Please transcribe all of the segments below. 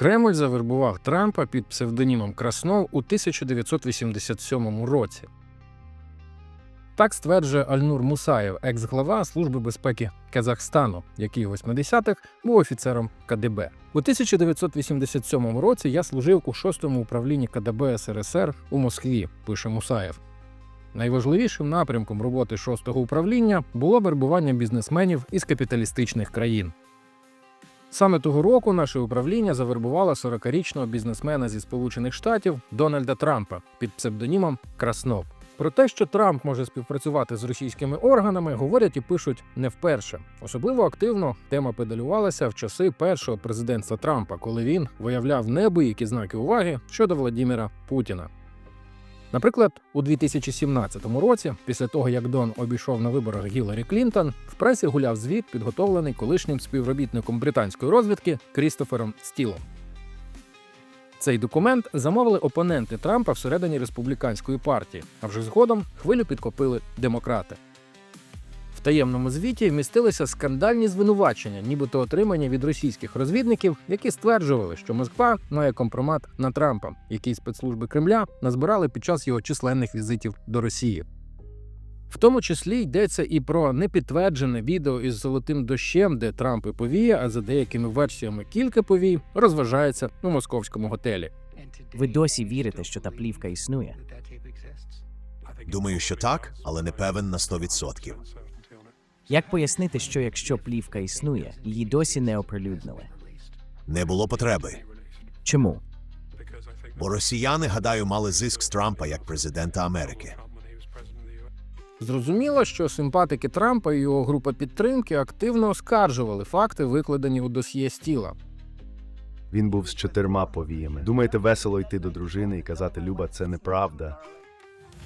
Кремль завербував Трампа під псевдонімом Краснов у 1987 році. Так стверджує Альнур Мусаєв, екс-глава Служби безпеки Казахстану, який у 80-х був офіцером КДБ. У 1987 році я служив у 6-му управлінні КДБ СРСР у Москві, пише Мусаєв. Найважливішим напрямком роботи 6-го управління було вербування бізнесменів із капіталістичних країн. Саме того року наше управління завербувало 40-річного бізнесмена зі Сполучених Штатів Дональда Трампа під псевдонімом Краснов. Про те, що Трамп може співпрацювати з російськими органами, говорять і пишуть не вперше. Особливо активно тема педалювалася в часи першого президентства Трампа, коли він виявляв неабиякі знаки уваги щодо Владіміра Путіна. Наприклад, у 2017 році, після того як Дон обійшов на виборах Гіларі Клінтон, в пресі гуляв звіт, підготовлений колишнім співробітником британської розвідки Крістофером Стілом. Цей документ замовили опоненти Трампа всередині республіканської партії, а вже згодом хвилю підкопили демократи. В таємному звіті містилися скандальні звинувачення, нібито отримані від російських розвідників, які стверджували, що Москва має компромат на Трампа, який спецслужби Кремля назбирали під час його численних візитів до Росії. В тому числі йдеться і про непідтверджене відео із золотим дощем, де Трамп і повія, а за деякими версіями кілька повій, розважається у московському готелі. Ви досі вірите, що та плівка існує? Думаю, що так, але не певен на 100%. Як пояснити, що якщо плівка існує, її досі не оприлюднили? Не було потреби, Чому? бо росіяни, гадаю, мали зиск з Трампа як президента Америки. Зрозуміло, що симпатики Трампа і його група підтримки активно оскаржували факти, викладені у досьє стіла. Він був з чотирма повіями. Думаєте, весело йти до дружини і казати Люба, це неправда.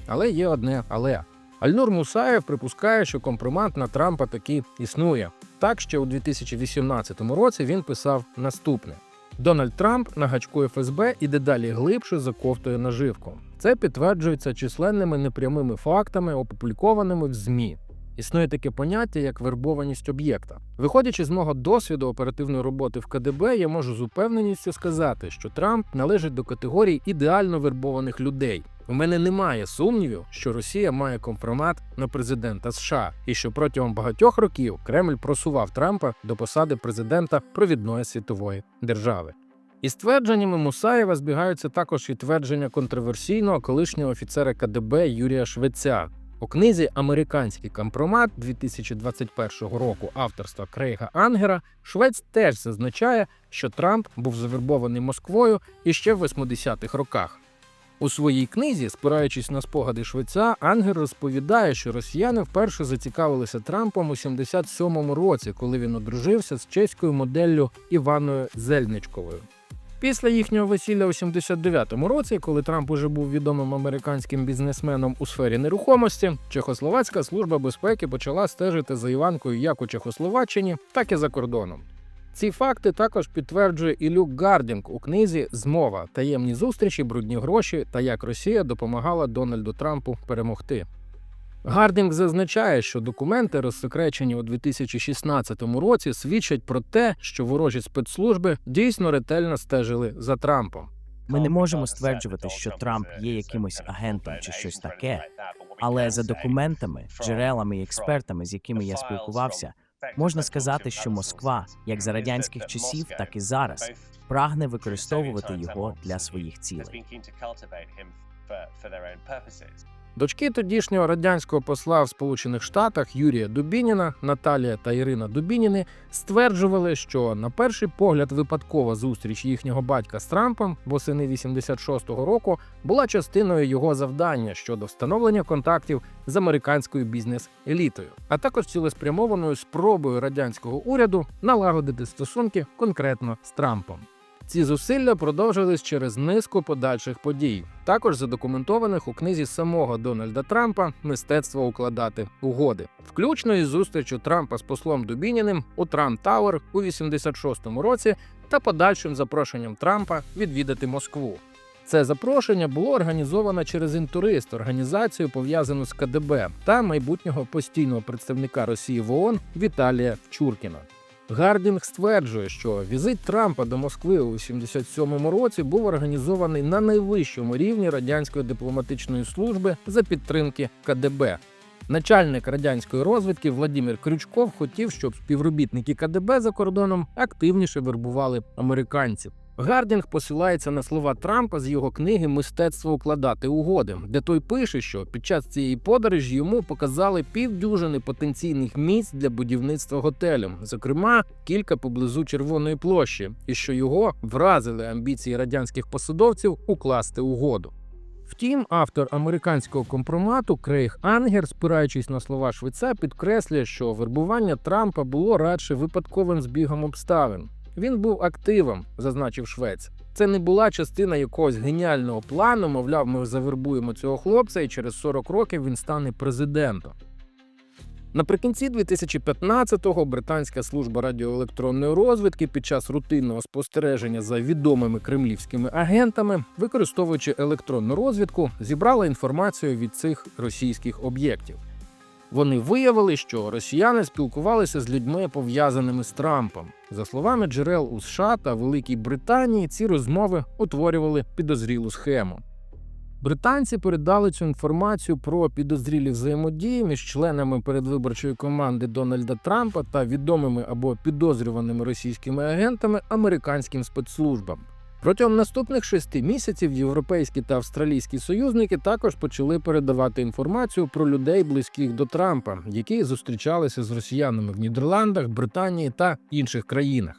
Але є одне але. Альнур Мусаєв припускає, що компромат на Трампа таки існує. Так ще у 2018 році він писав наступне: Дональд Трамп на гачку ФСБ і дедалі глибше заковтує наживку. Це підтверджується численними непрямими фактами, опублікованими в ЗМІ. Існує таке поняття як вербованість об'єкта. Виходячи з мого досвіду оперативної роботи в КДБ, я можу з упевненістю сказати, що Трамп належить до категорії ідеально вербованих людей. У мене немає сумнівів, що Росія має компромат на президента США, і що протягом багатьох років Кремль просував Трампа до посади президента провідної світової держави. Із твердженнями Мусаєва збігаються також і твердження контроверсійного колишнього офіцера КДБ Юрія Швеця. У книзі Американський компромат 2021 року авторства Крейга Ангера Швець теж зазначає, що Трамп був завербований Москвою іще в 80-х роках. У своїй книзі, спираючись на спогади Швеця, Ангер розповідає, що росіяни вперше зацікавилися Трампом у 77-му році, коли він одружився з чеською моделлю Іваною Зельничковою. Після їхнього весілля у 79-му році, коли Трамп уже був відомим американським бізнесменом у сфері нерухомості, Чехословацька служба безпеки почала стежити за Іванкою як у Чехословаччині, так і за кордоном. Ці факти також підтверджує і Люк Гардінг у книзі Змова таємні зустрічі, брудні гроші та як Росія допомагала Дональду Трампу перемогти. Гардінг зазначає, що документи, розсекречені у 2016 році, свідчать про те, що ворожі спецслужби дійсно ретельно стежили за Трампом. Ми не можемо стверджувати, що Трамп є якимось агентом чи щось таке, але за документами, джерелами і експертами, з якими я спілкувався, можна сказати, що Москва, як за радянських часів, так і зараз, прагне використовувати його для своїх цілей. Дочки тодішнього радянського посла в Сполучених Штатах Юрія Дубініна, Наталія та Ірина Дубініни стверджували, що на перший погляд випадкова зустріч їхнього батька з Трампом восени 86-го року була частиною його завдання щодо встановлення контактів з американською бізнес-елітою, а також цілеспрямованою спробою радянського уряду налагодити стосунки конкретно з Трампом. Ці зусилля продовжились через низку подальших подій, також задокументованих у книзі самого Дональда Трампа Мистецтво укладати угоди, включно із зустрічю Трампа з послом Дубініним у Трамп Тауер у 86-му році та подальшим запрошенням Трампа відвідати Москву. Це запрошення було організовано через інтурист, організацію пов'язану з КДБ та майбутнього постійного представника Росії в ООН Віталія Чуркіна. Гардінг стверджує, що візит Трампа до Москви у 77-му році був організований на найвищому рівні радянської дипломатичної служби за підтримки КДБ. Начальник радянської розвідки Владимир Крючков хотів, щоб співробітники КДБ за кордоном активніше вербували американців. Гардінг посилається на слова Трампа з його книги Мистецтво укладати угоди, де той пише, що під час цієї подорожі йому показали півдюжини потенційних місць для будівництва готелю, зокрема кілька поблизу Червоної площі, і що його вразили амбіції радянських посадовців укласти угоду. Втім, автор американського компромату Крейг Ангер, спираючись на слова швеця, підкреслює, що вербування Трампа було радше випадковим збігом обставин. Він був активом, зазначив Швець. Це не була частина якогось геніального плану. Мовляв, ми завербуємо цього хлопця, і через 40 років він стане президентом. Наприкінці 2015-го британська служба радіоелектронної розвідки під час рутинного спостереження за відомими кремлівськими агентами, використовуючи електронну розвідку, зібрала інформацію від цих російських об'єктів. Вони виявили, що росіяни спілкувалися з людьми, пов'язаними з Трампом. За словами джерел у США та Великій Британії, ці розмови утворювали підозрілу схему. Британці передали цю інформацію про підозрілі взаємодії між членами передвиборчої команди Дональда Трампа та відомими або підозрюваними російськими агентами американським спецслужбам. Протягом наступних шести місяців європейські та австралійські союзники також почали передавати інформацію про людей, близьких до Трампа, які зустрічалися з росіянами в Нідерландах, Британії та інших країнах.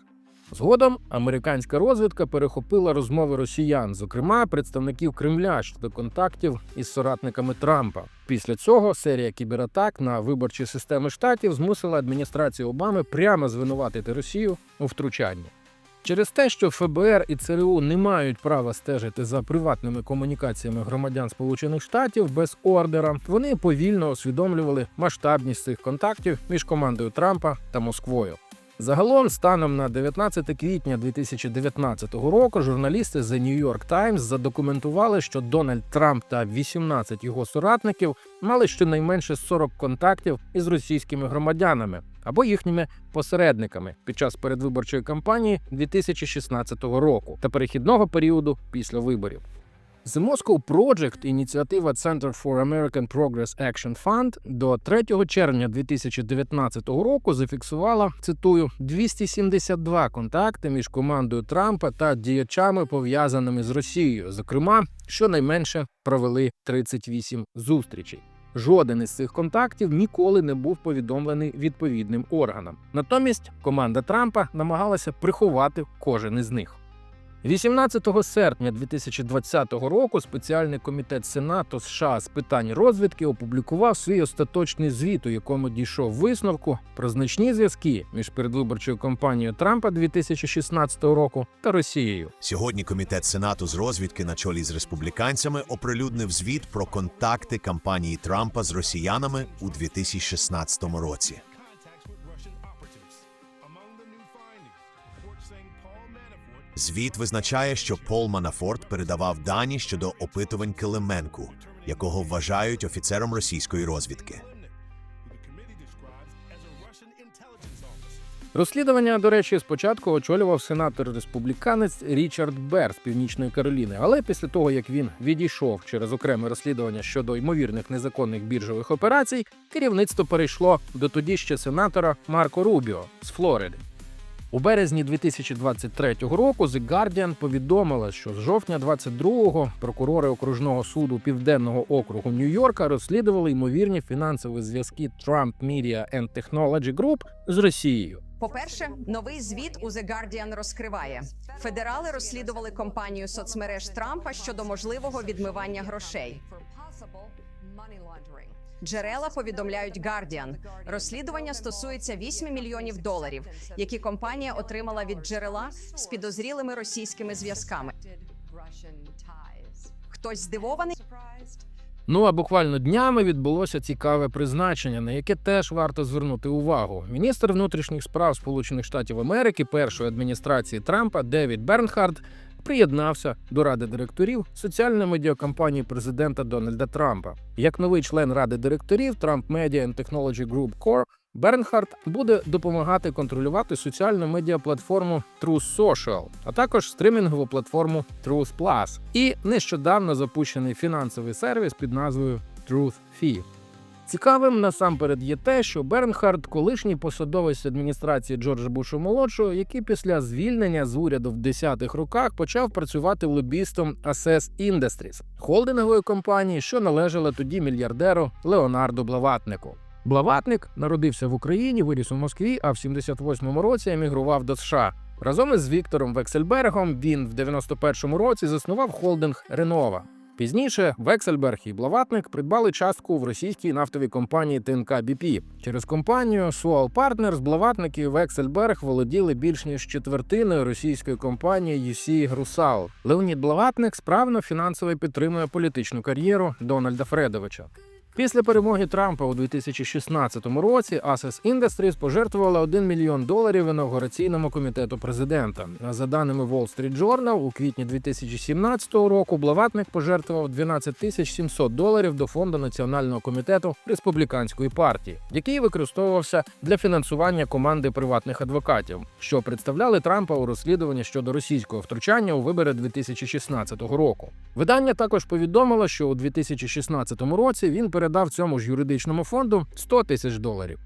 Згодом американська розвідка перехопила розмови росіян, зокрема представників Кремля щодо контактів із соратниками Трампа. Після цього серія кібератак на виборчі системи штатів змусила адміністрацію Обами прямо звинуватити Росію у втручанні. Через те, що ФБР і ЦРУ не мають права стежити за приватними комунікаціями громадян Сполучених Штатів без ордера, вони повільно усвідомлювали масштабність цих контактів між командою Трампа та Москвою. Загалом, станом на 19 квітня 2019 року, журналісти The New York Times задокументували, що Дональд Трамп та 18 його соратників мали щонайменше 40 контактів із російськими громадянами або їхніми посередниками під час передвиборчої кампанії 2016 року та перехідного періоду після виборів. The Moscow Project, ініціатива Center for American Progress Action Fund, до 3 червня 2019 року зафіксувала цитую 272 контакти між командою Трампа та діячами, пов'язаними з Росією. Зокрема, щонайменше провели 38 зустрічей. Жоден із цих контактів ніколи не був повідомлений відповідним органам. Натомість команда Трампа намагалася приховати кожен із них. 18 серпня 2020 року спеціальний комітет Сенату США з питань розвідки опублікував свій остаточний звіт, у якому дійшов висновку про значні зв'язки між передвиборчою кампанією Трампа 2016 року та Росією. Сьогодні комітет Сенату з розвідки на чолі з республіканцями оприлюднив звіт про контакти кампанії Трампа з росіянами у 2016 році. Звіт визначає, що Пол Манафорт передавав дані щодо опитувань Килименку, якого вважають офіцером російської розвідки. Розслідування, до речі, спочатку очолював сенатор республіканець Річард Бер з Північної Кароліни, але після того як він відійшов через окреме розслідування щодо ймовірних незаконних біржових операцій, керівництво перейшло до тоді ще сенатора Марко Рубіо з Флориди. У березні 2023 року The Guardian повідомила, що з жовтня 22-го прокурори окружного суду Південного округу Нью-Йорка розслідували ймовірні фінансові зв'язки Trump Media and Technology Group з Росією. По-перше, новий звіт у The Guardian розкриває. Федерали розслідували компанію соцмереж Трампа щодо можливого відмивання грошей. Джерела повідомляють Guardian. Розслідування стосується 8 мільйонів доларів, які компанія отримала від джерела з підозрілими російськими зв'язками. Хтось здивований? Ну а буквально днями відбулося цікаве призначення, на яке теж варто звернути увагу. Міністр внутрішніх справ Сполучених Штатів Америки першої адміністрації Трампа Девід Бернхард приєднався до ради директорів соціальної медіакомпанії президента Дональда Трампа. Як новий член ради директорів Trump Media and Technology Group Corp. Бернхард буде допомагати контролювати соціальну медіаплатформу Truth Social, а також стримінгову платформу Truth Plus і нещодавно запущений фінансовий сервіс під назвою Truth Fee. Цікавим насамперед є те, що Бернхард, колишній посадовець адміністрації Джорджа Буша молодшого, який після звільнення з уряду в 10-х роках почав працювати лобістом Access Industries, холдингової компанії, що належала тоді мільярдеру Леонарду Блаватнику. Блаватник народився в Україні, виріс у Москві, а в 78-му році емігрував до США. Разом із Віктором Вексельбергом він в 91-му році заснував холдинг Ренова. Пізніше Вексельберг і Блаватник придбали частку в російській нафтовій компанії ТНК БП. Через компанію Sual Partners Блаватник і Вексельберг володіли більш ніж четвертиною російської компанії UC Грусал. Леонід Блаватник справно фінансово підтримує політичну кар'єру Дональда Фредовича. Після перемоги Трампа у 2016 році Access Industries пожертвувала 1 мільйон доларів інаугураційному комітету президента. За даними Wall Street Journal, у квітні 2017 року Блаватник пожертвував 12 тисяч 700 доларів до фонду національного комітету республіканської партії, який використовувався для фінансування команди приватних адвокатів, що представляли Трампа у розслідуванні щодо російського втручання у вибори 2016 року. Видання також повідомило, що у 2016 році він передав цьому ж юридичному фонду 100 тисяч доларів.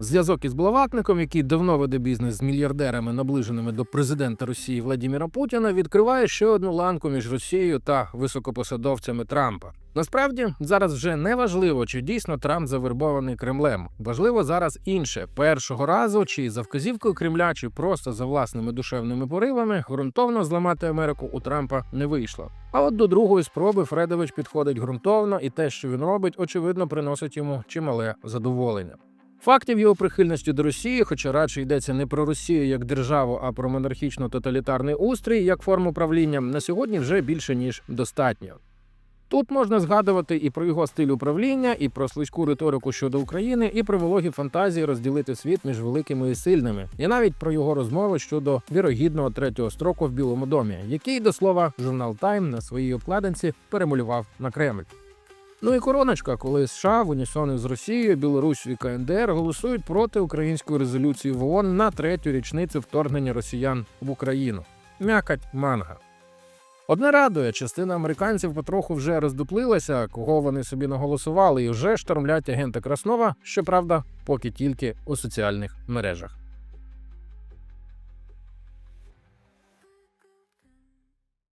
Зв'язок із Блаватником, який давно веде бізнес з мільярдерами, наближеними до президента Росії Владіміра Путіна, відкриває ще одну ланку між Росією та високопосадовцями Трампа. Насправді зараз вже не важливо, чи дійсно Трамп завербований Кремлем. Важливо зараз інше: першого разу, чи за вказівкою Кремля, чи просто за власними душевними поривами, ґрунтовно зламати Америку у Трампа не вийшло. А от до другої спроби Фредович підходить ґрунтовно, і те, що він робить, очевидно, приносить йому чимале задоволення. Фактів його прихильності до Росії, хоча радше йдеться не про Росію як державу, а про монархічно-тоталітарний устрій як форму правління, на сьогодні вже більше ніж достатньо. Тут можна згадувати і про його стиль управління, і про слизьку риторику щодо України, і про вологі фантазії розділити світ між великими і сильними, і навіть про його розмови щодо вірогідного третього строку в Білому домі, який, до слова, журнал Тайм на своїй обкладинці перемалював на Кремль. Ну і короночка, коли США в унісон з Росією, Білорусь і КНДР голосують проти української резолюції в ООН на третю річницю вторгнення росіян в Україну. М'якать манга. Одне радує, частина американців потроху вже роздуплилася, кого вони собі наголосували, і вже штормлять агента Краснова, щоправда, поки тільки у соціальних мережах.